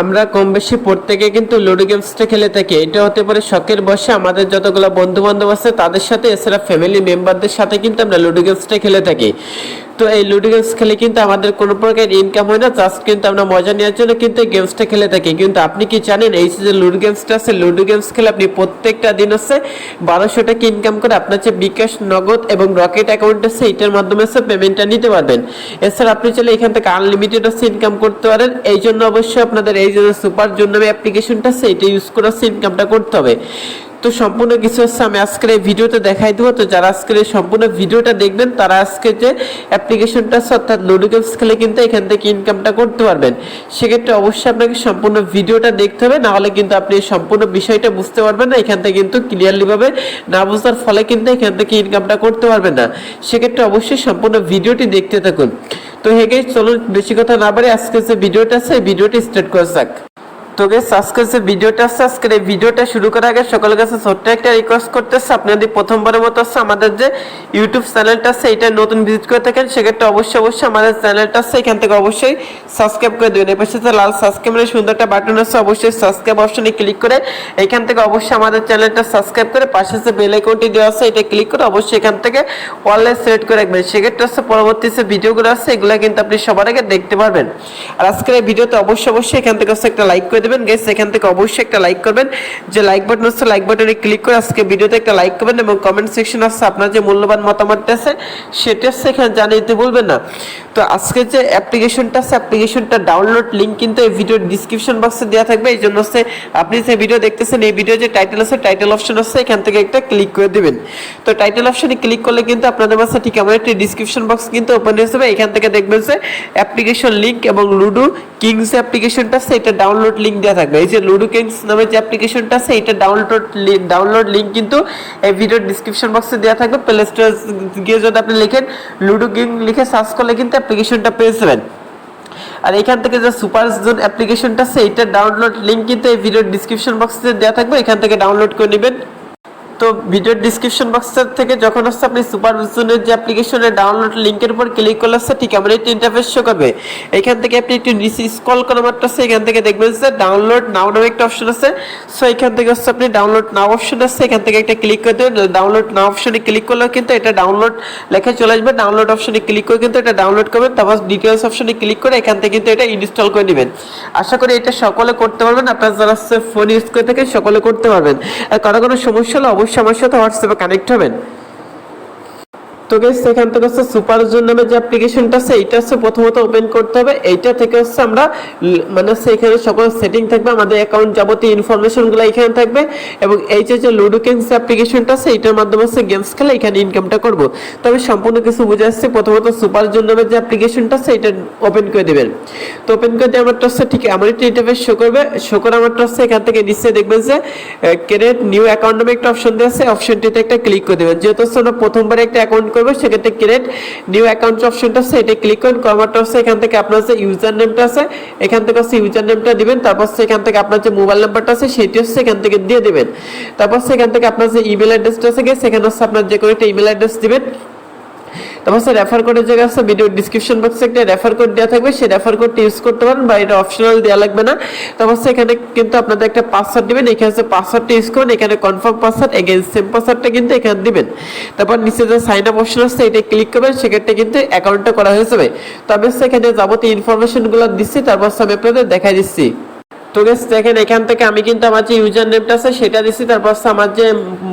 আমরা কম বেশি প্রত্যেকে কিন্তু লুডো গেমসটা খেলে থাকি। এটা হতে পারে শখের বসে আমাদের যতগুলো বন্ধু বান্ধব আছে তাদের সাথে, এছাড়া ফ্যামিলি মেম্বারদের সাথে কিন্তু আমরা লুডো গেমসটা খেলে থাকি। তো এই লুডো গেমস খেলে কিন্তু আমাদের কোনো প্রকার ইনকাম হয় না। জাস্ট কিন্তু আমরা মজা নেওয়ার জন্য কিন্তু এই গেমসটা খেলে থাকি। কিন্তু আপনি কি জানেন, এই যে লুডো গেমসটা আছে, লুডো গেমস খেলে আপনি প্রত্যেকটা দিন হচ্ছে বারোশো টাকা ইনকাম করে আপনার যে বিকাশ, নগদ এবং রকেট অ্যাকাউন্ট আছে, এটার মাধ্যমে হচ্ছে পেমেন্টটা নিতে পারবেন। এছাড়া আপনি চাইলে এখান থেকে আনলিমিটেড হচ্ছে ইনকাম করতে পারেন। এই জন্য অবশ্যই আপনাদের এই যে সুপার জন্য অ্যাপ্লিকেশনটা আছে, এটা ইউজ করে হচ্ছে ইনকামটা করতে হবে। তো সম্পূর্ণ কিছু হচ্ছে, আমি আজকের এই ভিডিওতে দেখাই দেবো। তো যারা আজকের এই সম্পূর্ণ ভিডিওটা দেখবেন, তারা আজকে যে অ্যাপ্লিকেশনটা আছে, অর্থাৎ লুডো গেমস খেলে কিন্তু এখান থেকে ইনকামটা করতে পারবেন। সেক্ষেত্রে অবশ্যই আপনাকে সম্পূর্ণ ভিডিওটা দেখতে হবে, নাহলে কিন্তু আপনি এই সম্পূর্ণ বিষয়টা বুঝতে পারবেন না, এখান থেকে কিন্তু ক্লিয়ারলিভাবে না বুঝার ফলে কিন্তু এখান থেকে ইনকামটা করতে পারবেন না। সেক্ষেত্রে অবশ্যই সম্পূর্ণ ভিডিওটি দেখতে থাকুন। তো হেগে চলুন, বেশি কথা না বাড়ি আজকে যে ভিডিওটা আছে ভিডিওটি স্টার্ট করা যাক। তো গেস যে ভিডিওটা আছে, আজকের ভিডিওটা শুরু করার আগে সকলের কাছে ছোট্ট একটা রিকোয়েস্ট করতেছে। আপনি যদি প্রথমবারের মতো আছে, আমাদের যে ইউটিউব চ্যানেলটা আছে, এটা নতুন ভিজিট করে থাকেন, সেক্ষেত্রে অবশ্যই অবশ্যই আমাদের চ্যানেলটা আছে, এখান থেকে অবশ্যই সাবস্ক্রাইব করে দেবেন। এর পাশে যে লাল সাবস্ক্রাইবের সুন্দর একটা বাটন আছে, অবশ্যই সাবস্ক্রাইব অপশনে ক্লিক করে এখান থেকে অবশ্যই আমাদের চ্যানেলটা সাবস্ক্রাইব করে পাশে যে বেল আইকনটি দেওয়া আছে, এটা ক্লিক করে অবশ্যই এখান থেকে অনলাইন সিলেক্ট করে রাখবেন। সেক্ষেত্রে হচ্ছে পরবর্তী যে ভিডিওগুলো আছে, এগুলো কিন্তু আপনি সবার আগে দেখতে পারবেন। আর আজকের এই ভিডিওতে অবশ্যই অবশ্যই এখান থেকে একটা লাইক করে দেবেন। গেস এখান থেকে অবশ্যই একটা লাইক করবেন। যে লাইক বাটন আছে লাইক বাটনে ক্লিক করে আজকে ভিডিওতে একটা লাইক করবেন এবং কমেন্ট সেকশন আছে, আপনার যে মূল্যবান মতামতটা আছে, সেটা এখানে জানিয়ে দিতে বলবেন না। তো আজকে যে অ্যাপ্লিকেশনটা আছে অ্যাপ্লিকেশনটা ডাউনলোড লিঙ্ক কিন্তু এই ভিডিওর ডিসক্রিপশন বক্সে দেওয়া থাকবে। এই জন্য হচ্ছে আপনি যে ভিডিও দেখতেছেন, এই ভিডিও যে টাইটেল আছে টাইটেল অপশন আছে, এখান থেকে একটা ক্লিক করে দিবেন। তো টাইটেল অপশনে ক্লিক করলে কিন্তু আপনাদের কাছে ঠিক এমন একটি ডিসক্রিপশন বক্স কিন্তু ওপেন হয়ে যাবে। এখান থেকে দেখবেন যে অ্যাপ্লিকেশন লিঙ্ক এবং লুডো কিংস অ্যাপ্লিকেশনটা আছে, এটা ডাউনলোড লিঙ্ক দেওয়া থাকবে। এই যে লুডো কিংস নামে যে অ্যাপ্লিকেশনটা আছে, এটা ডাউনলোড ডাউনলোড লিঙ্ক কিন্তু এই ভিডিওর ডিসক্রিপশন বক্সে দেওয়া থাকবে। প্লে স্টোর গিয়ে যদি আপনি লিখেন লুডো গেম লিখে সার্চ করলে কিন্তু অ্যাপ্লিকেশনটা পেয়ে যাবেন। আর এখান থেকে যে সুপার জোন অ্যাপ্লিকেশনটা আছে, এটা ডাউনলোড লিঙ্ক কিন্তু এই ভিডিওর ডিসক্রিপশন বক্সে দেওয়া থাকবে। এখান থেকে ডাউনলোড করে নেবেন। তো ভিডিওর ডিসক্রিপশন বক্সের থেকে যখন আসছে, আপনি সুপার ভিশনের যে অ্যাপ্লিকেশনের ডাউনলোড লিঙ্কের উপর ক্লিক করলে আসছে, ঠিক এমন একটি ইন্টারফেস শো করবে। এখান থেকে আপনি একটু নিচে স্ক্রল করা মাত্র আছে, এখান থেকে দেখবেন যে ডাউনলোড নাও নামে একটা অপশন আছে। সো এখান থেকে হচ্ছে আপনি ডাউনলোড নাও অপশন আছে এখান থেকে একটা ক্লিক করে দেবেন। ডাউনলোড নাও অপশনে ক্লিক করলেও কিন্তু এটা ডাউনলোড লেখা চলে আসবে। ডাউনলোড অপশনে ক্লিক করে কিন্তু এটা ডাউনলোড করবেন। তারপর ডিটেলস অপশনে ক্লিক করে এখান থেকে কিন্তু এটা ইনস্টল করে নেবেন আশা করি এটা সকলে করতে পারবেন। আপনারা যারা ফোন ইউজ করে থাকেন, সকলে করতে পারবেন। আর কারও কোনো সমস্যা হলে অবশ্যই আমার তো হোয়াটসঅ্যাপে কানেক্ট হবেন। তো গেস সেখান থেকে হচ্ছে সুপার জোন নামে যে অ্যাপ্লিকেশনটা আছে, এইটা হচ্ছে প্রথমত ওপেন করতে হবে। এইটা থেকে হচ্ছে আমরা মানে এখানে সকল সেটিং থাকবে, আমাদের অ্যাকাউন্ট যাবতীয় ইনফরমেশনগুলো এখানে থাকবে এবং এই যে যে লুডো গেমস অ্যাপ্লিকেশনটা আছে এটার মাধ্যমে হচ্ছে গেমস খেলে এখানে ইনকামটা করব। তবে সম্পূর্ণ কিছু বুঝে আসছে। প্রথমত সুপার জোন নামে যে অ্যাপ্লিকেশনটা আছে এটা ওপেন করে দেবেন। তো ওপেন করে দিয়ে আমারটা হচ্ছে ঠিক এমন একটা ইন্টারফেস শো করবে। শো করে আমারটা হচ্ছে এখান থেকে নিচে দেখবেন যে ক্রিয়েট নিউ অ্যাকাউন্ট নামে একটা অপশন দেওয়া আছে। অপশনটিতে একটা ক্লিক করে দেবেন। যেহেতু হচ্ছে আমরা প্রথমবার একটা অ্যাকাউন্ট করব, সেক্ষেত্রে ক্রিয়েট নিউ অ্যাকাউন্ট অপশনটা আছে, এটা ক্লিক করুন কমার্ট হচ্ছে এখান থেকে আপনার যে ইউজার নেমটা আছে, এখান থেকে হচ্ছে ইউজার নেমটা দিবেন, তারপর সেখান থেকে আপনার যে মোবাইল নাম্বারটা আছে, সেটি হচ্ছে এখান থেকে দিয়ে দিবেন। তারপর সেখান থেকে আপনার যে ইমেল অ্যাড্রেসটা আছে সেখানে হচ্ছে আপনার যে কোনো একটা ইমেল অ্যাড্রেস দিবেন। তারপর স্যার রেফার কোডের জায়গায় আছে ভিডিও ডিসক্রিপশন বক্সে একটা রেফার কোড দেওয়া থাকবে। সেই রেফার কোডটি ইউজ করতে পারেন বা এটা অপশনাল দেওয়া লাগবে না। তারপর হচ্ছে এখানে কিন্তু আপনাদের একটা পাসওয়ার্ড দিবেন। এখানে হচ্ছে পাসওয়ার্ডটা ইউজ করুন। এখানে কনফার্ম পাসওয়ার্ড এগেন সেম পাসওয়ার্ডটা কিন্তু এখানে দিবেন। তারপর নিচে যে সাইন আপ অপশন আছে, এটা ক্লিক করবেন। সেক্ষেত্রে কিন্তু অ্যাকাউন্টটা করা হয়ে যাবে। তবে হচ্ছে এখানে যাবতীয় ইনফরমেশনগুলো দিচ্ছি। তারপর হচ্ছে আমি আপনাদের দেখাই দিচ্ছি। তো গেস দেখেন, এখান থেকে আমি কিন্তু আমার যে ইউজার নেমটা আছে, সেটা দিচ্ছি তারপর হচ্ছে আমার যে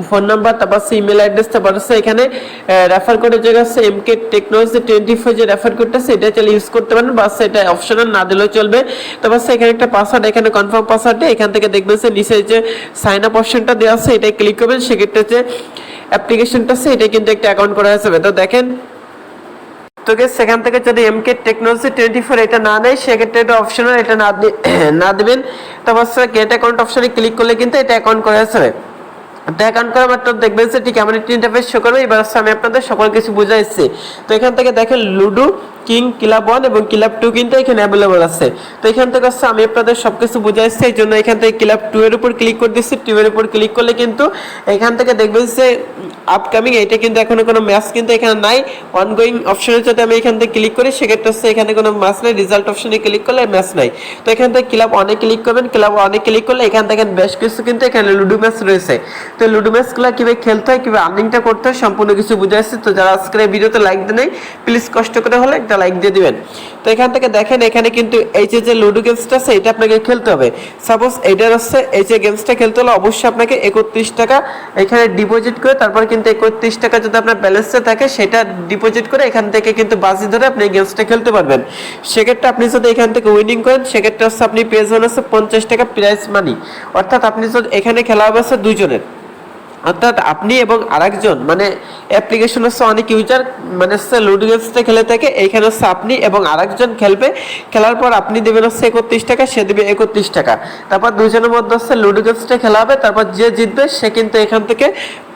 ফোন নাম্বার তারপর হচ্ছে ইমেল অ্যাড্রেস তারপর হচ্ছে এখানে রেফার কোডের জায়গা আছে M K technology twenty four যে রেফার কোডটা আছে এটা চাইলে ইউজ করতে পারেন, বা সেটা অপশনাল না দিলেও চলবে। তারপর হচ্ছে এখানে একটা পাসওয়ার্ড এখানে কনফার্ম পাসওয়ার্ডে এখান থেকে দেখবেন যে নিচে যে সাইন আপ অপশনটা দেওয়া আছে এটাই ক্লিক করবেন। সেক্ষেত্রে যে অ্যাপ্লিকেশনটা আছে এটা কিন্তু একটা অ্যাকাউন্ট করা যাবে। তো দেখেন তো গেস সেখান থেকে যদি এমকে টেকনোলজি টোয়েন্টি ফোর এটা না দেয় সেক্ষেত্রে এটা অপশনাল এটা না না দিবেন। তারপর গেট অ্যাকাউন্ট অপশনে ক্লিক করলে কিন্তু এটা অ্যাকাউন্ট করে যাবে তো অ্যাকাউন্ট করা মাত্র দেখবেন যে ঠিক এমন একটি ইন্টারফেস শো করবে, এবার আমি আপনাদের সকল কিছু বুঝাইছি। তো এখান থেকে দেখেন লুডো কিং ক্লাব ওয়ান এবং ক্লাব টু কিন্তু এখানে অ্যাভেলেবল আছে। তো এখান থেকে হচ্ছে আমি আপনাদের সব কিছু বুঝাইছি, এই জন্য এখান থেকে ক্লাব টু এর উপর ক্লিক করে দিচ্ছি টু এর উপর ক্লিক করলে কিন্তু এখান থেকে দেখবেন যে আপকামিং এটা কিন্তু এখনও কোনো ম্যাচ কিন্তু এখানে নাই। অনগোয়িং অপশনে যদি আমি এখান থেকে ক্লিক করি, সেক্ষেত্রে হচ্ছে এখানে কোনো ম্যাচ নাই রেজাল্ট অপশনে ক্লিক করলে ম্যাচ নাই। তো এখান থেকে ক্লাব অনেক ক্লিক করবেন ক্লাব অনেক ক্লিক করলে এখান থেকে বেশ কিছু কিন্তু এখানে লুডো ম্যাচ রয়েছে। তো লুডো ম্যাচগুলো কীভাবে খেলতে হয়, কীভাবে আর্নিংটা করতে হয়, সম্পূর্ণ কিছু বুঝাইছি তো যারা আজকের এই ভিডিওতে লাইক দেন প্লিজ কষ্ট করে হলে একটা লাইক দিয়ে দিবেন। তো এখান থেকে দেখেন, এখানে কিন্তু এই যে যে লুডো গেমসটা আছে, এটা আপনাকে খেলতে হবে। সাপোজ এইটার হচ্ছে এই যে গেমসটা খেলতে হলে অবশ্যই আপনাকে একত্রিশ টাকা এখানে ডিপোজিট করে, তারপর কিন্তু একত্রিশ টাকা যদি আপনার ব্যালেন্সে থাকে, সেটা ডিপোজিট করে এখান থেকে কিন্তু বাজি ধরে আপনি এই গেমসটা খেলতে পারবেন। সেক্ষেত্রে আপনি যদি এখান থেকে উইনিং করেন, সেক্ষেত্রে হচ্ছে আপনি পেয়ে যাবেন হচ্ছে পঞ্চাশ টাকা প্রাইস মানি অর্থাৎ আপনি যদি এখানে খেলা হবে হচ্ছে দুজনের অর্থাৎ আপনি এবং আরেকজন মানে অ্যাপ্লিকেশন হচ্ছে অনেক ইউজার মানে হচ্ছে লুডো গেমসটা খেলে থাকে, এইখানে হচ্ছে আপনি এবং আরেকজন খেলবে, খেলার পর আপনি দেবেন হচ্ছে একত্রিশ টাকা, সে দেবে একত্রিশ টাকা। তারপর দুজনের মধ্যে হচ্ছে লুডো গেমসটা খেলা হবে, তারপর যে জিতবে, সে কিন্তু এখান থেকে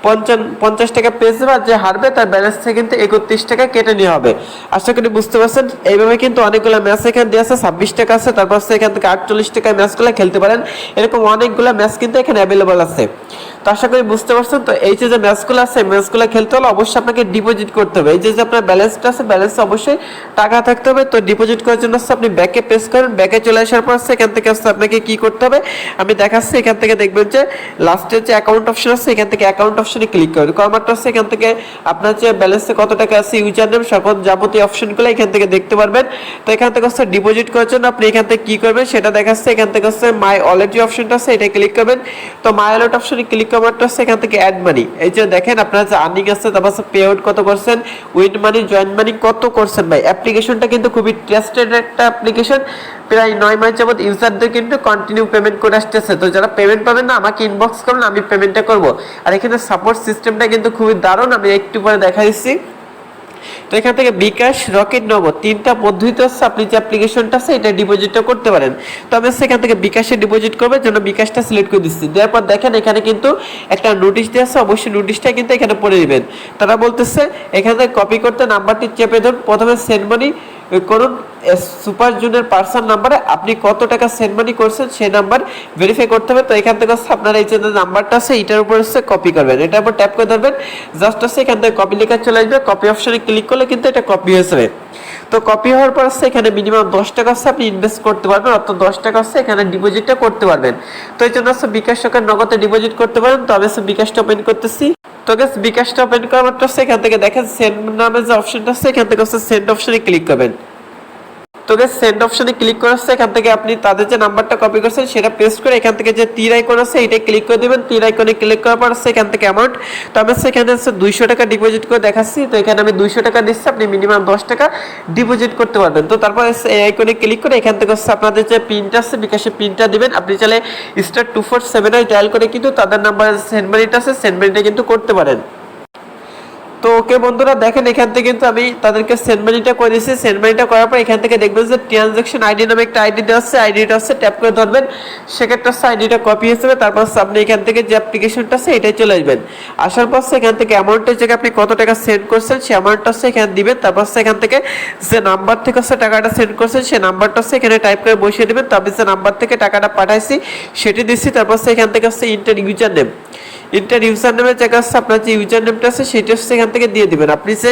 পঞ্চান পঞ্চাশ টাকা পেয়ে যাবে আর যে হারবে, তার ব্যালেন্স থেকে কিন্তু একত্রিশ টাকা কেটে নেওয়া হবে। আশা করি বুঝতে পারছেন? এইভাবে কিন্তু অনেকগুলো ম্যাচ এখানে দিয়ে আছে, ছাব্বিশ টাকা আছে, তারপর হচ্ছে এখান থেকে আটচল্লিশ টাকায় ম্যাচগুলো খেলতে পারেন। এরকম অনেকগুলো ম্যাচ কিন্তু এখানে অ্যাভেলেবল আছে। তো আশা করি বুঝতে পারছেন, তো এই যে যে ম্যাচগুলো আছে ম্যাচগুলো খেলতে হলে অবশ্যই আপনাকে ডিপোজিট করতে হবে। এই যে যে আপনার ব্যালেন্সটা আছে ব্যালেন্স অবশ্যই টাকা থাকতে হবে। তো ডিপোজিট করার জন্য আপনি ব্যাকে প্রেস করেন। ব্যাকে চলে আসার পর সেখান থেকে হচ্ছে আপনাকে কি করতে হবে? আমি দেখাচ্ছি, এখান থেকে দেখবেন যে লাস্টের যে অ্যাকাউন্ট অপশন আছে, এখান থেকে অ্যাকাউন্ট অপশনে ক্লিক করবেন। কর্মারটা হচ্ছে এখান থেকে আপনার যে ব্যালেন্সে কত টাকা আছে ইউজার নেম সকল যাবতীয় অপশনগুলো এখান থেকে দেখতে পারবেন। তো এখান থেকে হচ্ছে ডিপোজিট করার জন্য আপনি এখান থেকে কি করবেন, সেটা দেখাচ্ছে। এখান থেকে হচ্ছে মাই যে অপশনটা আছে, এটা ক্লিক করবেন। তো মাই ওয়ালেট অপশনে ক্লিক করারটা হচ্ছে এখান থেকে অ্যাড মানি এই যে দেখেন আপনার যে আর্নিং আছে, তারপর পে আউট কত করছেন উইন মানি জয়েন মানি কত করছেন ভাই? অ্যাপ্লিকেশনটা কিন্তু খুবই ট্রাস্টেড একটা অ্যাপ্লিকেশন প্রায় নয় মাস যাবত ইউজারদের কিন্তু কন্টিনিউ পেমেন্ট করে আসতেছে। তো যারা পেমেন্ট পাবেন না, আমাকে ইনবক্স করুন, আমি পেমেন্টটা করব। আর এখানে সাপোর্ট সিস্টেমটা কিন্তু খুবই দারুণ, আমি একটু পরে দেখা দিচ্ছি তো এখান থেকে বিকাশ, রকেট, নগদ তিনটা পদ্ধতি হচ্ছে আপনি যে অ্যাপ্লিকেশনটা আছে এটা ডিপোজিটটা করতে পারেন। তো আমি সেখান থেকে বিকাশে ডিপোজিট করবে জন্য বিকাশটা সিলেক্ট করে দিচ্ছি। দেওয়ার পর দেখেন এখানে কিন্তু একটা নোটিশ দেওয়া আছে, অবশ্যই নোটিশটা কিন্তু এখানে পড়ে দিবেন তারা বলতেছে, এখানে কপি করতে নাম্বারটি চেপে ধরুন, প্রথমে সেন্ড মানি করুন সুপার জুনের পার্সন নাম্বারে আপনি কত টাকা সেন্ড মানি করছেন সেই নাম্বার ভেরিফাই করতে হবে। তো এখান থেকে আপনার এই যে নাম্বারটা আছে, এটার উপর হচ্ছে কপি করবেন। এটার উপর ট্যাপ করে ধরবেন। জাস্ট হচ্ছে এখান থেকে কপি লেখা চলে আসবে। কপি অপশনে ক্লিক করলে কিন্তু এটা কপি হয়ে যাবে। তো কপি হওয়ার পর হচ্ছে এখানে মিনিমাম দশ টাকা হচ্ছে আপনি ইনভেস্ট করতে পারবেন, অর্থাৎ দশ টাকা হচ্ছে এখানে ডিপোজিটটা করতে পারবেন। তো এই জন্য হচ্ছে বিকাশ সরকার নগদে ডিপোজিট করতে পারেন। তো আমি হচ্ছে বিকাশটা ওপেন করতেছি। তো গেস বিকাশটা ওপেন করার মাত্র এখান থেকে দেখেন সেন্ড নামে যে অপশনটা আছে, এখান থেকে হচ্ছে সেন্ড অপশনে ক্লিক করবেন। তো গেস সেন্ড অপশনে ক্লিক করে আসছে এখান থেকে আপনি তাদের যে নাম্বারটা কপি করছেন, সেটা পেস্ট করে এখান থেকে যে তীর আইকন আছে এটা ক্লিক করে দিবেন। তীর আইকনে ক্লিক করার পর হচ্ছে এখান থেকে অ্যামাউন্ট তো আমি সেখানে হচ্ছে দুইশো টাকা ডিপোজিট করে দেখাচ্ছি। তো এখানে আমি দুইশো টাকা দিচ্ছি, আপনি মিনিমাম দশ টাকা ডিপোজিট করতে পারবেন। তো তারপর এই আইকনে ক্লিক করে এখান থেকে হচ্ছে আপনাদের যে পিনটা আছে, বিকাশে পিনটা দিবেন। আপনি চাইলে star two four seven I dial করে কিন্তু তাদের নাম্বার সেন্ড মানিটা আছে সেন্ড মানিটা কিন্তু করতে পারেন। তো ওকে বন্ধুরা, দেখেন এখান থেকে কিন্তু আমি তাদেরকে সেন্ড মানিটা করে দিয়েছি সেন্ড মানিটা করার পর এখান থেকে দেখবেন যে ট্রানজাকশন আইডি নামে একটা আইডি দেওয়া আছে। আইডিটা হচ্ছে ট্যাপ করে ধরবেন। সেক্ষেত্রে হচ্ছে আইডিটা কপি হিসেবে তারপর আপনি এখান থেকে যে অ্যাপ্লিকেশনটা আছে, এটাই চলে আসবেন। আসার পর এখান থেকে অ্যামাউন্টের জায়গায় আপনি কত টাকা সেন্ড করছেন, সেই অ্যামাউন্টটা হচ্ছে এখানে দিবেন। তারপর এখান থেকে যে নাম্বার থেকে হচ্ছে টাকাটা সেন্ড করছেন, সেই নাম্বারটা হচ্ছে এখানে টাইপ করে বসিয়ে দেবেন। তারপর যে নাম্বার থেকে টাকাটা পাঠাইছি, সেটি দিচ্ছি। তারপর এখান থেকে হচ্ছে enter user name enter user নেমের জায়গা হচ্ছে আপনার যে ইউজার নেমটা আছে, সেটা হচ্ছে এখান থেকে দিয়ে দিবেন। আপনি যে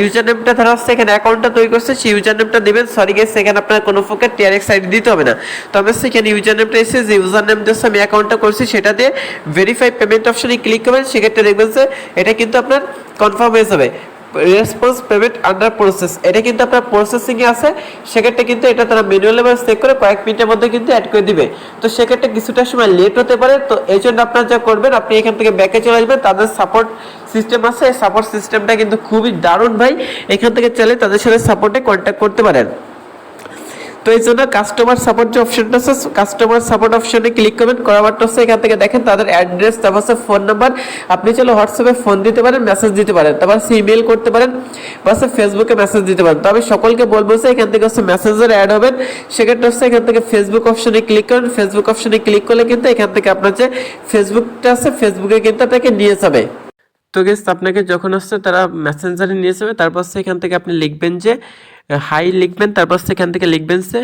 ইউজার নেমটা ধরা হচ্ছে এখানে অ্যাকাউন্টটা তৈরি করছে, সেই ইউজার নেমটা দেবেন। সরি গেছে এখানে আপনার কোনো প্রকার টিআরএক্স আইডি দিতে হবে না। তবে সেখানে ইউজার নেমটা এসে যে ইউজার নেম দিয়ে আমি অ্যাকাউন্টটা করছি, সেটা দিয়ে ভেরিফাই পেমেন্ট অপশনে ক্লিক করবেন। সেক্ষেত্রে দেখবেন যে, এটা কিন্তু আপনার কনফার্ম হয়ে যাবে। রেসপন্স পেমেন্ট আন্ডার প্রসেস এটা কিন্তু আপনার প্রসেসিং এ আছে, সেক্ষেত্রে কিন্তু এটা তারা ম্যানুয়াল লেভেল চেক করে কয়েক মিনিটের মধ্যে কিন্তু অ্যাড করে দিবে। তো সেক্ষেত্রে কিছুটা সময় লেট হতে পারে, তো এই জন্য আপনার যা করবেন, আপনি এখান থেকে ব্যাকে চলে আসবেন, তাদের সাপোর্ট সিস্টেম আছে। সাপোর্ট সিস্টেমটা কিন্তু খুবই দারুণ ভাই। এখান থেকে চলে তাদের সাথে সাপোর্টে কন্ট্যাক্ট করতে পারেন। তো এই জন্য কাস্টমার সাপোর্ট যে অপশনটা আছে কাস্টমার সাপোর্ট অপশনে ক্লিক করবেন, করার মাত্র হচ্ছে এখান থেকে দেখেন তাদের অ্যাড্রেস তারপর হচ্ছে ফোন নাম্বার আপনি চলো হোয়াটসঅ্যাপে ফোন দিতে পারেন মেসেজ দিতে পারেন, তারপর হচ্ছে ইমেল করতে পারেন, বা হচ্ছে ফেসবুকে মেসেজ দিতে পারেন। তো আমি সকলকে বলব যে এখান থেকে হচ্ছে মেসেজের অ্যাড হবেন, সেক্ষেত্রে হচ্ছে এখান থেকে ফেসবুক অপশনে ক্লিক করেন ফেসবুক অপশনে ক্লিক করলে কিন্তু এখান থেকে আপনার যে ফেসবুকটা আছে ফেসবুকে কিন্তু আপনাকে নিয়ে যাবে। তো গেস আপনাকে যখন হচ্ছে তারা মেসেঞ্জারে নিয়ে যাবে, তারপর এখান থেকে আপনি লিখবেন যে হাই লিখবেন, তারপর এখান থেকে লিখবেন যে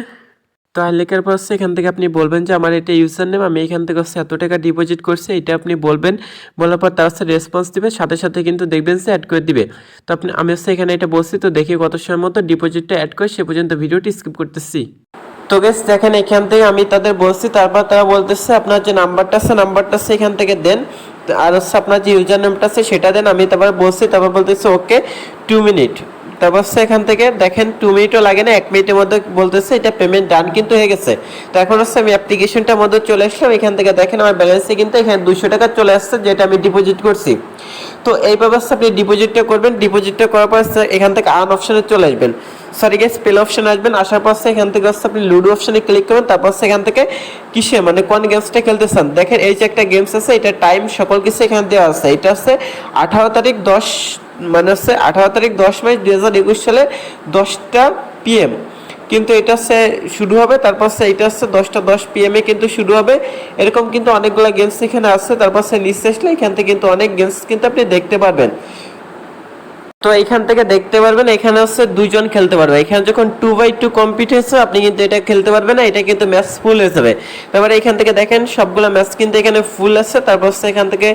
তো হাই লেখার পর এখান থেকে আপনি বলবেন যে, আমার এটা ইউজার নেম আমি এখান থেকে হচ্ছে এত টাকা ডিপোজিট করছি, এটা আপনি বলবেন। বলার পর তার হচ্ছে রেসপন্স দিবে, সাথে সাথে কিন্তু দেখবেন যে অ্যাড করে দিবে। তো আপনি, আমি হচ্ছে এখানে এটা বলছি, তো দেখি কত সময় মতো ডিপোজিটটা অ্যাড করে সে পর্যন্ত ভিডিওটি স্কিপ করতেছি। তো গেস দেখেন এখান থেকে আমি তাদের বলছি, তারপর তারা বলতেছে, আপনার যে নাম্বারটা আছে নাম্বারটা আছে এখান থেকে দেন। আর হচ্ছে আপনার যে ইউজার নেমটা আছে, সেটা দেন, আমি তারপর বলছি, তারপর বলতেছে, ওকে টু মিনিট তারপর এখান থেকে দেখেন টু মিনিটও লাগে না, এক মিনিটের মধ্যে বলতেছে এটা পেমেন্ট ডান কিন্তু হয়ে গেছে। তো এখন হচ্ছে আমি অ্যাপ্লিকেশনটার মধ্যে চলে আসলাম, এখান থেকে দেখেন আমার ব্যালেন্সে কিন্তু এখানে দুশো টাকা চলে আসছে যেটা আমি ডিপোজিট করছি। তো এই ব্যবস্থা আপনি ডিপোজিটটা করবেন ডিপোজিটটা করার পর এখান থেকে আর্ন অপশনে চলে আসবেন। সরি গেস পেল অপশন আসবেন, আসার পর এখান থেকে হচ্ছে আপনি লুডো অপশনে ক্লিক করবেন, তারপর এখান থেকে কিসে মানে কোন গেমসটা খেলতে চান দেখেন এই যে একটা গেমস আছে, এটা টাইম সকল কিছু এখানে দেওয়া আছে। এটা হচ্ছে আঠারো তারিখ দশ মানে হচ্ছে আঠারো তারিখ দশ মাস দুই হাজার একুশ সালে দশটা পিএম কিন্তু এটা হচ্ছে শুরু হবে, তারপর সে এটা হচ্ছে দশটা দশ পিএম এ কিন্তু শুরু হবে। এরকম কিন্তু অনেকগুলো গেমস এখানে আছে, তারপর সে আসলে এখান থেকে কিন্তু অনেক গেমস কিন্তু আপনি দেখতে পারবেন। তো এখান থেকে দেখতে পারবেন, এখানে হচ্ছে দুইজন খেলতে পারবে। এখানে যখন টু বাই টু কমপ্লিট হয়েছে, আপনি কিন্তু এটা খেলতে পারবেন না, এটা কিন্তু ম্যাচ ফুল হয়ে যাবে। তারপরে এখান থেকে দেখেন, সবগুলো ম্যাচ কিন্তু এখানে ফুল আছে। তারপর হচ্ছে এখান থেকে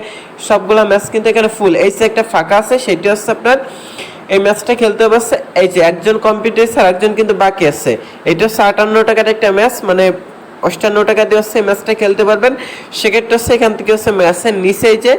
সবগুলো ম্যাচ কিন্তু এখানে ফুল এই যে একটা ফাঁকা আছে, সেটি হচ্ছে আপনার, এই ম্যাচটা খেলতে হচ্ছে, এই যে একজন কমপ্লিট হয়েছে আর একজন কিন্তু বাকি আছে। এটা হচ্ছে আটান্ন টাকার একটা ম্যাচ মানে অষ্টান্ন টাকা দিয়ে হচ্ছে ম্যাচটা খেলতে পারবেন। সেক্ষেত্রে হচ্ছে এখান থেকে হচ্ছে ম্যাচের নিচেই যে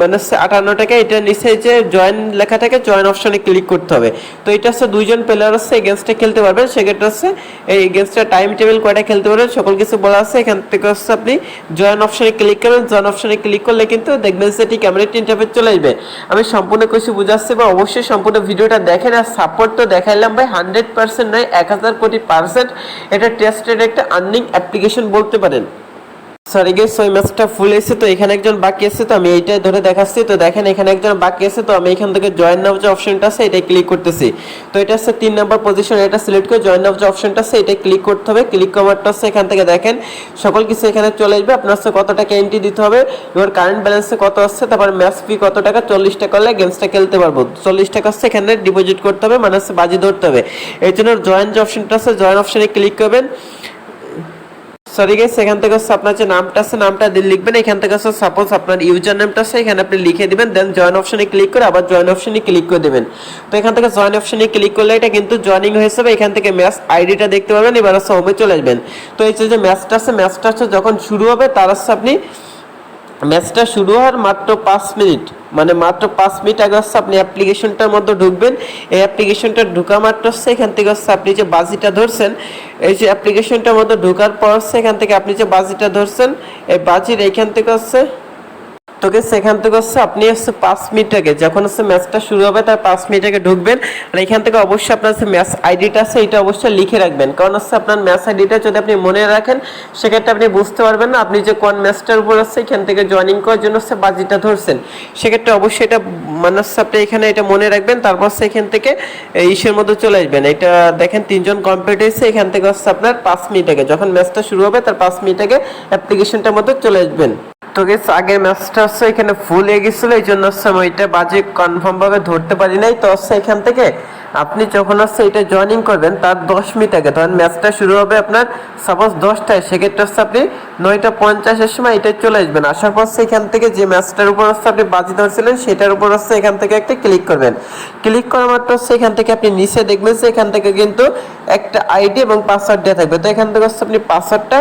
মানে আটান্ন টাকা, এটা নিচে যে জয়েন লেখা থাকে জয়েন অপশনে ক্লিক করতে হবে। তো এটা হচ্ছে দুইজন প্লেয়ার হচ্ছে এই গেমসটা খেলতে পারবেন। সেক্ষেত্রে হচ্ছে এই গেমসটা টাইম টেবিল কয়টা খেলতে পারবেন, সকল কিছু বলা আছে। এখান থেকে হচ্ছে আপনি জয়েন অপশনে ক্লিক করবেন। জয়েন অপশনে ক্লিক করলে কিন্তু দেখবেন যে ঠিক একটি ইন্টারফেস চলে আসবে। আমি সম্পূর্ণ কিছু বুঝাচ্ছি বা অবশ্যই সম্পূর্ণ ভিডিওটা দেখেন আর সাপোর্ট তো দেখাইলাম ভাই হান্ড্রেড পার্সেন্ট নয়, এক হাজার কোটি পার্সেন্ট এটা টেস্টেড একটা আর্নিং অ্যাপ্লিকেশন বলতে পারেন। সরি গেস ওই ম্যাচটা ফুল এসে তো এখানে একজন বাকি আছে, তো আমি এইটাই ধরে দেখাচ্ছি। তো দেখেন, এখানে একজন বাকি আছে, তো আমি এখান থেকে জয়েন নাও যে অপশনটা আছে, এটাই ক্লিক করতেছি। তো এটা হচ্ছে তিন নাম্বার পজিশন এটা সিলেক্ট করে জয়েন নাও যে অপশনটা আছে, এটাই ক্লিক করতে হবে। ক্লিক করারটা হচ্ছে এখান থেকে দেখেন, সকল কিছু এখানে চলে আসবে। আপনার হচ্ছে কত টাকা এন্ট্রি দিতে হবে এবার কারেন্ট ব্যালেন্সে কত আসছে তারপর ম্যাচ ফি কত টাকা, চল্লিশ টাকা করলে গেমসটা খেলতে পারব। চল্লিশ টাকা হচ্ছে এখানে ডিপোজিট করতে হবে মানে হচ্ছে বাজি ধরতে হবে। এই জন্য জয়েন যে অপশনটা আছে জয়েন অপশনে ক্লিক করবেন। সরি গাইস এখান থেকে হচ্ছে আপনার যে নামটা আছে, নামটা দিয়ে লিখবেন। এখান থেকে হচ্ছে সাপোজ আপনার ইউজার নামটা আছে, এখানে আপনি লিখে দিবেন দেন জয়েন অপশনে ক্লিক করে আবার জয়েন অপশনে ক্লিক করে দেবেন। তো এখান থেকে জয়েন অপশনে ক্লিক করলে এটা কিন্তু জয়েনিং হয়ে যাবে। এখান থেকে ম্যাচ আইডিটা দেখতে পাবেন এবার হচ্ছে হোমে চলে আসবেন। তো এই যে ম্যাচটা আছে ম্যাচটা হচ্ছে যখন শুরু হবে, তার হচ্ছে আপনি ম্যাচটা শুরু হওয়ার মাত্র পাঁচ মিনিট। মানে মাত্র পাঁচ মিনিট আগে হচ্ছে আপনি অ্যাপ্লিকেশনটার মধ্যে ঢুকবেন। এই অ্যাপ্লিকেশনটা ঢুকা মাত্র হচ্ছে এখান থেকে হচ্ছে আপনি যে বাজিটা ধরছেন, এই যে অ্যাপ্লিকেশনটার মধ্যে ঢোকার পর হচ্ছে এখান থেকে আপনি যে বাজিটা ধরছেন, এই বাজির এখান থেকে হচ্ছে তোকে সেখান থেকে হচ্ছে আপনি হচ্ছে পাঁচ মিনিট আগে, যখন হচ্ছে ম্যাচটা শুরু হবে তার পাঁচ মিনিট আগে ঢুকবেন আর এখান থেকে অবশ্যই আপনার যে ম্যাচ আইডিটা আছে, এটা অবশ্যই লিখে রাখবেন। কারণ হচ্ছে আপনার ম্যাচ আইডিটা যদি আপনি মনে রাখেন, সেক্ষেত্রে আপনি বুঝতে পারবেন না আপনি যে কোন ম্যাচটার উপর হচ্ছে এখান থেকে জয়েনিং করার জন্য হচ্ছে বাজিটা ধরছেন। সেক্ষেত্রে অবশ্যই এটা মানে হচ্ছে আপনি এখানে এটা মনে রাখবেন, তারপর হচ্ছে এখান থেকে ইসের মধ্যে চলে আসবেন। এটা দেখেন তিনজন কমপ্লিট হয়েছে, এখান থেকে হচ্ছে আপনার পাঁচ মিনিট আগে, যখন ম্যাচটা শুরু হবে তার পাঁচ মিনিট আগে অ্যাপ্লিকেশনটার মধ্যে চলে আসবেন। তো গেস আগের ম্যাচটা হচ্ছে এখানে ফুল হয়ে গেছিল, এই জন্য হচ্ছে আমি ওইটা বাজে কনফার্ম ভাবে ধরতে পারি নাই। তো হচ্ছে এখান থেকে আপনি যখন হচ্ছে এটা জয়েনিং করবেন, তার দশ মিনিট আগে, ধরেন ম্যাচটা শুরু হবে আপনার সাপোজ দশটায়, সেক্ষেত্রে হচ্ছে আপনি নয়টা পঞ্চাশের সময় এটা চলে আসবেন। আসার পর সেখান থেকে যে ম্যাচটার উপর হচ্ছে আপনি বাজি ধরছিলেন, সেটার উপর হচ্ছে এখান থেকে একটা ক্লিক করবেন। ক্লিক করা মাত্র হচ্ছে এখান থেকে আপনি নিচে দেখবেন যে এখান থেকে কিন্তু একটা আইডি এবং পাসওয়ার্ড দেওয়া থাকবে। তো এখান থেকে হচ্ছে আপনি পাসওয়ার্ডটা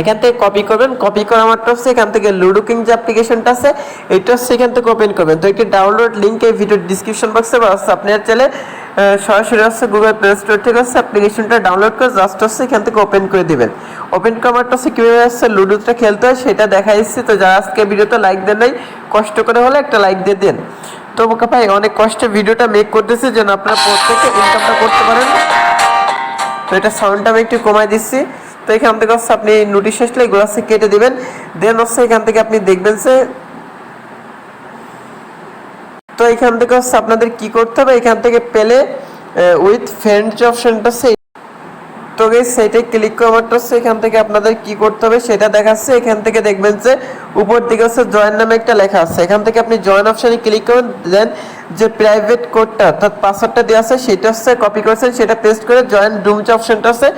এখান থেকে কপি করবেন কপি করা মাত্র হচ্ছে এখান থেকে লুডো কিং যে অ্যাপ্লিকেশনটা আছে, এটা হচ্ছে এখান থেকে ওপেন করবেন। তো একটি ডাউনলোড লিঙ্ক এই ভিডিও ডিসক্রিপশন বক্সে বা হচ্ছে আপনার চাইলে সরাসরি হচ্ছে গুগল প্লে স্টোর থেকে হচ্ছে অ্যাপ্লিকেশনটা ডাউনলোড করে জাস্ট হচ্ছে এখান থেকে ওপেন করে দিবেন। ওপেন করা মাত্র হচ্ছে কীভাবে হচ্ছে লুডোটা খেলতে হয় সেটা দেখা যাচ্ছে। তো যারা আজকে ভিডিওতে লাইক দেন নাই, কষ্ট করে হলে একটা লাইক দিয়ে দেন। তো ভাই, অনেক কষ্টে ভিডিওটা মেক করতেছে যেন আপনারা প্রত্যেকে ইনকামটা করতে পারেন। তো এটা সাউন্ডটা আমি একটু কমাই দিচ্ছি। তো এখান থেকে হচ্ছে আপনি নোটিশ আসলে এগুলো হচ্ছে কেটে দেবেন। দেন হচ্ছে এখান থেকে আপনি দেখবেন যে তো এখান থেকে হচ্ছে আপনাদের কি করতে হবে? এখান থেকে পেলে উইথ ফ্রেন্ডস অপশনটা আছে তো গাইস সেইটাই ক্লিক করাটা হচ্ছে এখান থেকে আপনাদের কি করতে হবে সেটা দেখাচ্ছে। এখান থেকে দেখবেন যে উপর দিকে হচ্ছে জয়েন নামে একটা লেখা আছে। এখান থেকে আপনি জয়েন অপশনে ক্লিক করুন দেন যে প্রাইভেট কোডটা অর্থাৎ পাসওয়ার্ডটা দেওয়া আছে, সেটা হচ্ছে কপি করেছেন, সেটা পেস্ট করে জয়েন রুম যে অপশনটা আছে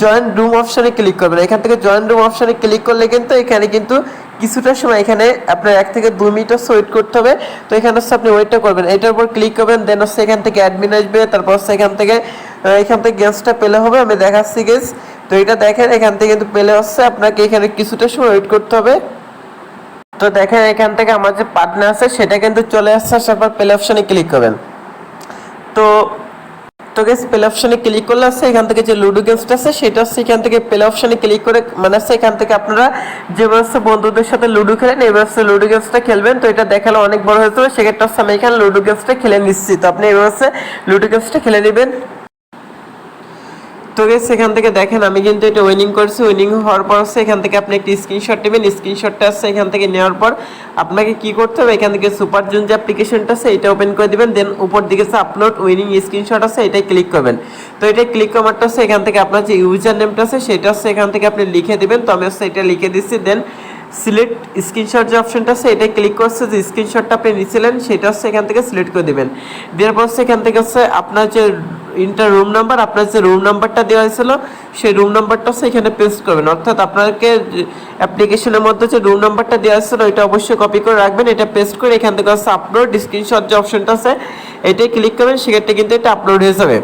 জয়েন রুম অপশনে ক্লিক করবেন। এখান থেকে জয়েন রুম অপশনে ক্লিক করলে কিন্তু এখানে কিন্তু কিছুটা সময় এখানে আপনার এক থেকে দুই মিনিট হচ্ছে ওয়েট করতে হবে। তো এখানে হচ্ছে আপনি ওয়েটটা করবেন। এটার উপর ক্লিক করবেন দেন হচ্ছে এখান থেকে অ্যাডমিন আসবে, তারপর হচ্ছে এখান থেকে এখান থেকে গ্যাসটা পেলে হবে, আমি দেখাচ্ছি গেস তো এটা দেখেন, এখান থেকে কিন্তু পেলে হচ্ছে, আপনাকে এখানে কিছুটা সময় ওয়েট করতে হবে। তো দেখেন, এখান থেকে আমার যে পার্টনার আছে, সেটা কিন্তু চলে আসছে, আসার পর প্লে অপশনে ক্লিক করবেন। তো তো গেস প্লে অপশনে ক্লিক করলে আছে এখান থেকে যে লুডো গেমসটা আছে, সেটা হচ্ছে এখান থেকে প্লে অপশনে ক্লিক করে মানে হচ্ছে এখান থেকে আপনারা যে হচ্ছে বন্ধুদের সাথে লুডো খেলেন এবার হচ্ছে লুডো গেমসটা খেলবেন। তো এটা দেখালে অনেক বড় হয়ে যাবে সেক্ষেত্রে হচ্ছে আমি এখানে লুডো গেমসটা খেলে নিচ্ছি। তো আপনি এবার হচ্ছে লুডো গেমসটা খেলে নেবেন। তো গেছে এখান থেকে দেখেন, আমি কিন্তু এটা উইনিং করছি। উইনিং হওয়ার পর হচ্ছে এখান থেকে আপনি একটি স্ক্রিনশট নেবেন। স্ক্রিনশটটা আসছে এখান থেকে নেওয়ার পর আপনাকে কি করতে হবে? এখান থেকে সুপার জুন যে অ্যাপ্লিকেশনটা আছে, এটা ওপেন করে দেবেন। দেন উপর দিকে আছে আপলোড উইনিং স্ক্রিনশট আছে, এটাই ক্লিক করবেন। তো এটা ক্লিক করারটা আছে এখান থেকে আপনার যে ইউজার নেমটা আছে, সেটা হচ্ছে এখান থেকে আপনি লিখে দেবেন। তো আমি হচ্ছে এটা লিখে দিচ্ছি। দেন সিলেক্ট স্ক্রিনশট যে অপশনটা আছে এটা ক্লিক করছে, যে স্ক্রিনশটটা আপনি নিয়েছিলেন সেটা হচ্ছে এখান থেকে সিলেক্ট করে দিবেন। দেওয়ার পর এখান থেকে হচ্ছে আপনার যে ইন্টার রুম নাম্বার আপনার যে রুম নাম্বারটা দেওয়া হয়েছিল, সেই রুম নাম্বারটা হচ্ছে এখানে পেস্ট করবেন। অর্থাৎ আপনাকে অ্যাপ্লিকেশনের মধ্যে যে রুম নাম্বারটা দেওয়া হয়েছিল, ওইটা অবশ্যই কপি করে রাখবেন। এটা পেস্ট করে এখান থেকে হচ্ছে আপলোড স্ক্রিনশট যে অপশনটা আছে, এটাই ক্লিক করবেন, সেক্ষেত্রে কিন্তু এটা আপলোড হয়ে যাবে।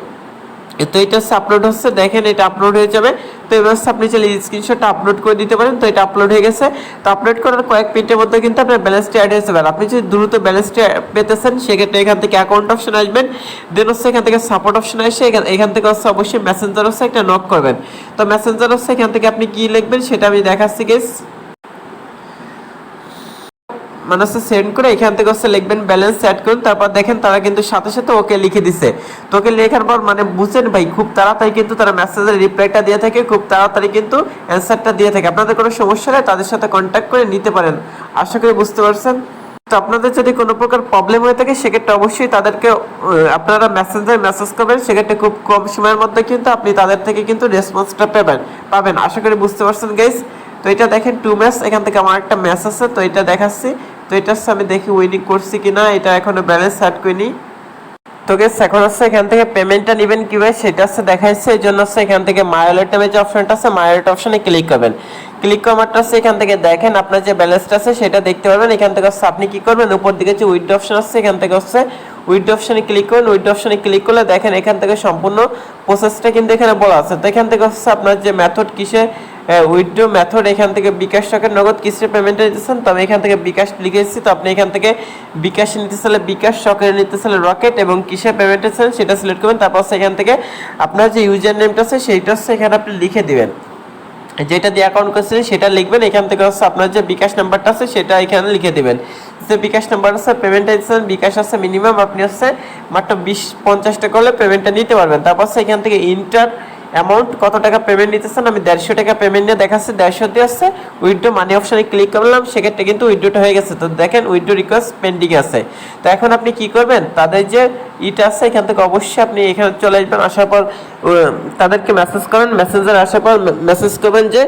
তো এটা হচ্ছে আপলোড হচ্ছে, দেখেন এটা আপলোড হয়ে যাবে। তো এবার আপনি চাইলে স্ক্রিনশটটা আপলোড করে দিতে পারেন, তো এটা আপলোড হয়ে গেছে। তো আপলোড করার কয়েক মিনিটের মধ্যে কিন্তু আপনার ব্যালেন্সটি অ্যাড হয়ে আপনি যদি দ্রুত ব্যালেন্সটি পেতেছেন, সেক্ষেত্রে এখান থেকে অ্যাকাউন্ট অপশন আসবেন। দেন হচ্ছে এখান থেকে সাপোর্ট অপশন আসে, এখান এখান থেকে হচ্ছে অবশ্যই মেসেঞ্জার হচ্ছে একটা নক করবেন। তো মেসেঞ্জার হচ্ছে এখান থেকে আপনি কি লিখবেন, সেটা আমি দেখাচ্ছি গেস মানে হচ্ছে সেন্ড করে এখান থেকে হচ্ছে লিখবেন ব্যালেন্স অ্যাড করুন, তারপর দেখেন তারা কিন্তু সাথে সাথে ওকে লিখে দিছে। তো ওকে লেখার পর মানে বুঝছেন ভাই, খুব তাড়াতাড়ি কিন্তু তারা মেসেজের রিপ্লাইটা দিয়ে থাকে, খুব তাড়াতাড়ি কিন্তু অ্যান্সারটা দিয়ে থাকে। আপনাদের কোনো সমস্যা নেই তাদের সাথে কন্ট্যাক্ট করে নিতে পারেন। আশা করি বুঝতে পারছেন। তো আপনাদের যদি কোনো প্রকার প্রবলেম হয়ে থাকে, সেক্ষেত্রে অবশ্যই তাদেরকে আপনারা মেসেঞ্জারে মেসেজ করবেন। সেক্ষেত্রে খুব কম সময়ের মধ্যে কিন্তু আপনি তাদের থেকে কিন্তু রেসপন্সটা পাবেন পাবেন। আশা করি বুঝতে পারছেন গাইস তো এটা দেখেন টু ম্যাচ এখান থেকে আমার একটা ম্যাচ আছে, তো এটা দেখাচ্ছি। তো এটা আমি দেখি উইনিং করছি কিনা, এটা এখনও ব্যালেন্স অ্যাড করিনি। তো গেস এখন হচ্ছে এখান থেকে পেমেন্টটা নেবেন কীভাবে, সেটা হচ্ছে দেখাচ্ছে এই জন্য হচ্ছে এখান থেকে মায়োলেট নামে যে অপশনটা আছে মায়োলেট অপশনে ক্লিক করবেন। ক্লিক করারটা হচ্ছে এখান থেকে দেখেন আপনার যে ব্যালেন্সটা আছে, সেটা দেখতে পারবেন। এখান থেকে হচ্ছে আপনি কি করবেন, উপর দিকে যে উইথ অপশন আছে, এখান থেকে হচ্ছে উইথ অপশনে ক্লিক করুন। উইথ অপশনে ক্লিক করলে দেখেন এখান থেকে সম্পূর্ণ প্রসেসটা কিন্তু এখানে বলা আছে। তো এখান থেকে হচ্ছে আপনার যে মেথড কিসে উইথড্র মেথড এখান থেকে বিকাশ টাকার নগদ কিসে পেমেন্ট দিতেছেন তবে এখান থেকে বিকাশ লিখে এসেছি, তো আপনি এখান থেকে বিকাশ নিতে চাইলে বিকাশ শখের নিতে চাইলে রকেট এবং কিসে পেমেন্ট দিচ্ছেন সেটা সিলেক্ট করবেন, তারপর সেখান থেকে আপনার যে ইউজার নেমটা আছে সেইটা হচ্ছে এখানে আপনি লিখে দিবেন। যেটা দিয়ে অ্যাকাউন্ট করছিলেন সেটা লিখবেন, এখান থেকে হচ্ছে আপনার যে বিকাশ নাম্বারটা আছে সেটা এখানে লিখে দিবেন। যে বিকাশ নাম্বার আছে পেমেন্ট দিচ্ছেন বিকাশ আছে মিনিমাম আপনি হচ্ছে মাত্র বিশ, পঞ্চাশ টাকা হলে পেমেন্টটা নিতে পারবেন। তারপর এখান থেকে ইন্টার অ্যামাউন্ট কত টাকা পেমেন্ট নিতেছেন? আমি দেড়শো টাকা পেমেন্ট নিয়ে দেখাচ্ছি, দেড়শো দিয়ে আসছে। উইডো মানি অপশানে ক্লিক করলাম, সেক্ষেত্রে কিন্তু উইডোটা হয়ে গেছে। তো দেখেন উইডো রিকোয়েস্ট পেন্ডিং আছে। তো এখন আপনি কি করবেন? তাদের যে ইট আছে, এখান থেকে অবশ্যই আপনি এখানে চলে আসবেন। আসার পর তাদেরকে মেসেজ করেন। মেসেঞ্জার আসার পর মেসেজ করবেন যে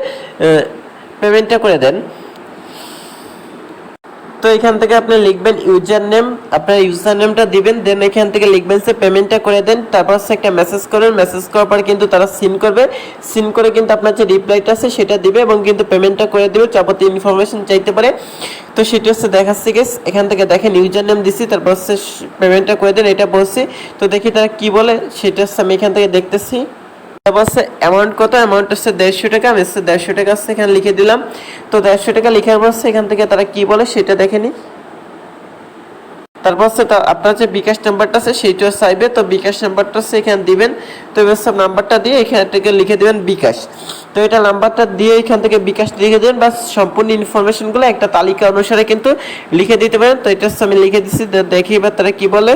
পেমেন্টটা করে দেন। তো এখান থেকে আপনি লিখবেন ইউজার নেম আপনার ইউজার নেমটা দিবেন, দেন এখান থেকে লিখবেন সে পেমেন্টটা করে দেন, তারপর সে একটা মেসেজ করেন মেসেজ করার পর কিন্তু তারা সিন করবে সিন করে কিন্তু আপনার যে রিপ্লাইটা আছে সেটা দিবে এবং কিন্তু পেমেন্টটা করে দিবে, যাবতীয় ইনফরমেশন চাইতে পারে। তো সেটা হচ্ছে দেখাচ্ছি গেস এখান থেকে দেখেন ইউজার নেম দিছি, তারপর হচ্ছে পেমেন্টটা করে দেন, এটা বলছি। তো দেখি তারা কি বলে, সেটা হচ্ছে আমি এখান থেকে দেখতেছি। হচ্ছে অ্যামাউন্ট কত? অ্যামাউন্ট হচ্ছে দেড়শো টাকা। আমি হচ্ছে দেড়শো টাকা এখানে লিখে দিলাম। তো দেড়শো টাকা লেখার পর এখান থেকে তারা কি বলে সেটা দেখে নি তারপর হচ্ছে আপনার যে বিকাশ নাম্বারটা আছে সেইটাও চাইবে। তো বিকাশ নাম্বারটা হচ্ছে এখানে দিবেন। তো এবার নাম্বারটা দিয়ে এখান থেকে লিখে দিবেন বিকাশ। তো এটা নাম্বারটা দিয়ে এখান থেকে বিকাশ লিখে দেবেন। বা সম্পূর্ণ ইনফরমেশনগুলো একটা তালিকা অনুসারে কিন্তু লিখে দিতে পারেন। তো এটা হচ্ছে আমি লিখে দিচ্ছি দেখি এবার তারা কি বলে।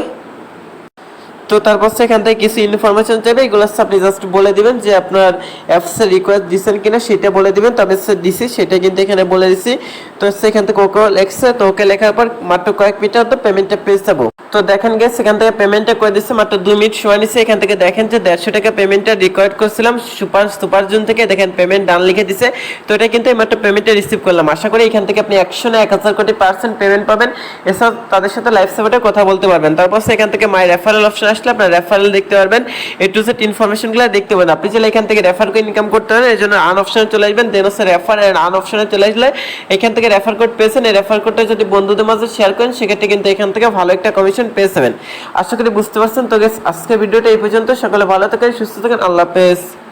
তো তারপর সেখান থেকে কিছু ইনফরমেশন চাইবে, এগুলো আপনি জাস্ট বলে দিবেন যে আপনার অ্যাপস রিকোয়েস্ট দিচ্ছেন কিনা সেটা বলে দিবেন। তবে দিছি, সেটা কিন্তু এখানে বলে দিছি। তো সেখান থেকে ওকে লেখছে, তো ওকে লেখার পর মাত্র কয়েক মিনিট তো পেমেন্টটা পেয়ে যাব। তো দেখেন গেছে সেখান থেকে পেমেন্টটা করে দিচ্ছে মাত্র দুই মিনিট সময় নিচ্ছে এখান থেকে দেখেন যে দেড়শো টাকা পেমেন্টটা রিকোয়ার্ড করছিলাম, সুপার সুপার জুন থেকে দেখেন পেমেন্ট ডান লিখে দিছে। তো এটা কিন্তু এই মাত্র পেমেন্টটা রিসিভ করলাম। আশা করি এখান থেকে আপনি একশো না এক হাজার কোটি পার্সেন্ট পেমেন্ট পাবেন। এছাড়াও তাদের সাথে লাইফ সাপোর্টে কথা বলতে পারবেন। তারপর সেখান থেকে মাই রেফারেল অপশন আসলে আপনার রেফারেল দেখতে পারবেন এ টু সেট ইনফরমেশনগুলো দেখতে পাবেন আপনি চাইলে এখান থেকে রেফার করে ইনকাম করতে পারেন, এই জন্য আন অপশনে চলে আসবেন দেন হচ্ছে রেফার অ্যান্ড আন অপশনে চলে আসলে এখান থেকে রেফার কোড পেয়েছেন এই রেফার কোডটা যদি বন্ধুদের মাঝে শেয়ার করেন, সেক্ষেত্রে কিন্তু এখান থেকে ভালো একটা কমিশন পেয়ে যাবেন। আশা করি বুঝতে পারছেন। তো গেস আজকের ভিডিওটা এই পর্যন্ত। সকলে ভালো থাকেন, সুস্থ থাকেন। আল্লাহ হাফেজ।